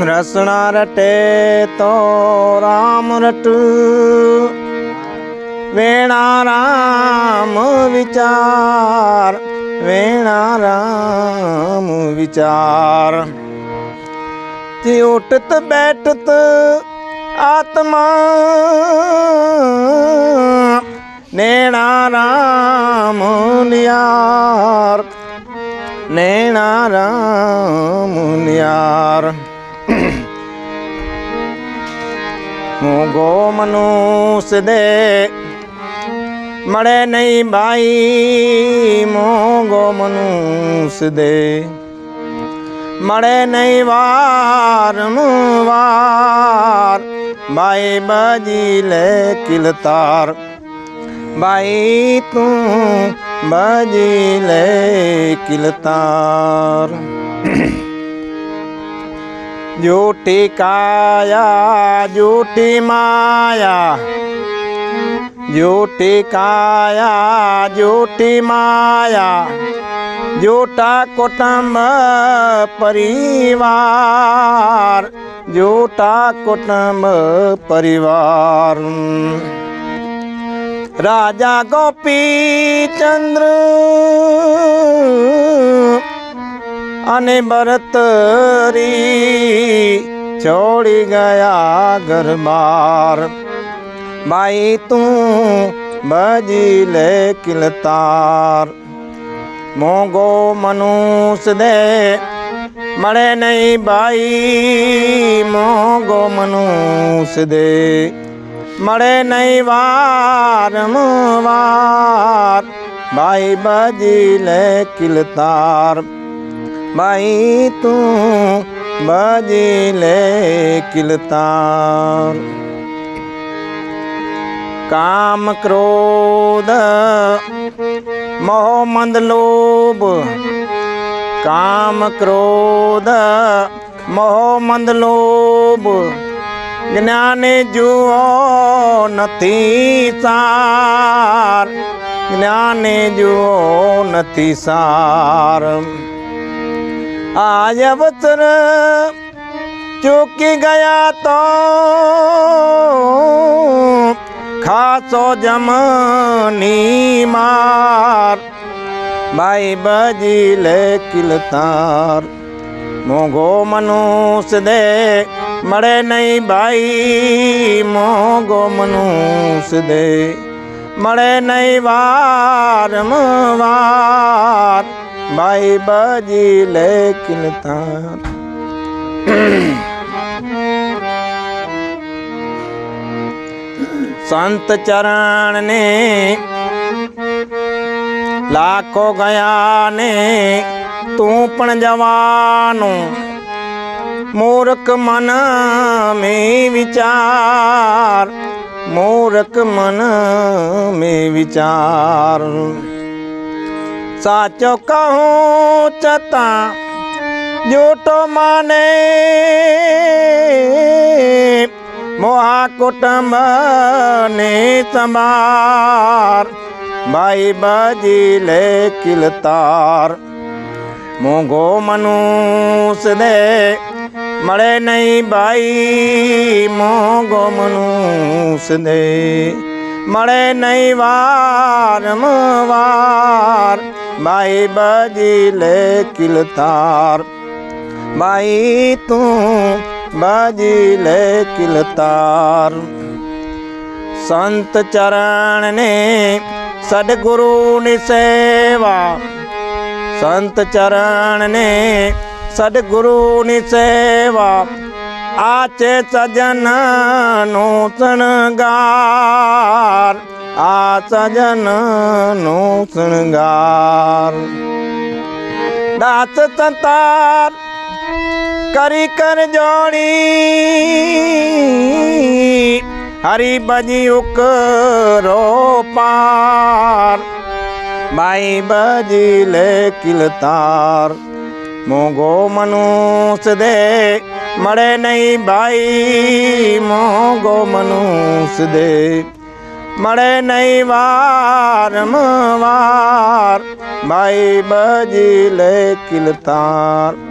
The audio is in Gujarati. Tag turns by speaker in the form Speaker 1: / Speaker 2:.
Speaker 1: રસણા રટે તો રામ રટ વેણા રામ વિચાર વેણા રામ વિચાર તે ઉઠત બેઠત આત્મા નેણા રામ નિયાર નેણા રામ નિયાર મોગો મનુષ દે. મળે નહીં ભાઈ મોગો મનુષ દે. મળે નહીં વાર વાર, ભાઈ બજી લે કિલતાર ભાઈ તું બજી લે કિલતાર જૂઠી કાયા જૂઠી માયા જૂઠી કાયા જૂઠી માયા જૂઠા કુટુંબ પરિવાર જૂઠા કુટુંબ પરિવાર રાજા ગોપી ચંદ્ર અને ભરતરી છોડી ગયા ઘરબાર. ભાઈ તું બજી લે કિલતાર. મોગો મનુષ દે, મળે નહીં ભાઈ મોગો મનુષ દે. મળે નહીં વાર વાર ભાઈ બજી લે કિલતાર. ભાઈ તું બજી લે કિલતાર. કામ ક્રોધ મોહ મંદ લોભ. કામ ક્રોધ મોહ મંદ લોભ. જ્ઞાને જુઓ, નથી સાર. જ્ઞાને જુઓ, નથી સાર. આજ અવસર ચૂકી ગયા તો ખાસો જમની માર. ભાઈ બજી લે કિલતાર મોઘો મનુષ્ય દે મળે નહીં ભાઈ. મોગો મનુષ્ય દે મળે નહીં વાર વાર ભાઈ બજી લે કિલતાર સંત ચરણ ને લાખો ગયા ને તું પણ જવાનો મૂર્ખ મન મે વિચાર મૂર્ખ મન મે વિચાર સાચો કહું છતાં જોટો માને. મોહા કુટુંબ ને સંભાર ભાઈ બજી લે કિલતાર મોંઘો મનુષ્ય દે મળે નહીં ભાઈ, મોંઘો મનુષ્ય દે મળે નહીં વાર વાર. ભાઈ બાજી લે કિલતાર. ભાઈ તું બાજી લે કિલતાર. સંત ચરણ ને સદગુરુની સેવા. સંત ચરણ ને સદગુરુની સેવા. આચે સજન નો શણગાર. આ સજન નો શણગાર. દાસ સંતાર કરી કર જોડી. હરી બજી ઉકરો પાર. બાઈ બજી લે કિલતાર મોગો મનુષ દે મળે નહીં ભાઈ મોગો મનુષ દે. મળે નહીં વાર વાર ભાઈ બજી લે કિલતાર.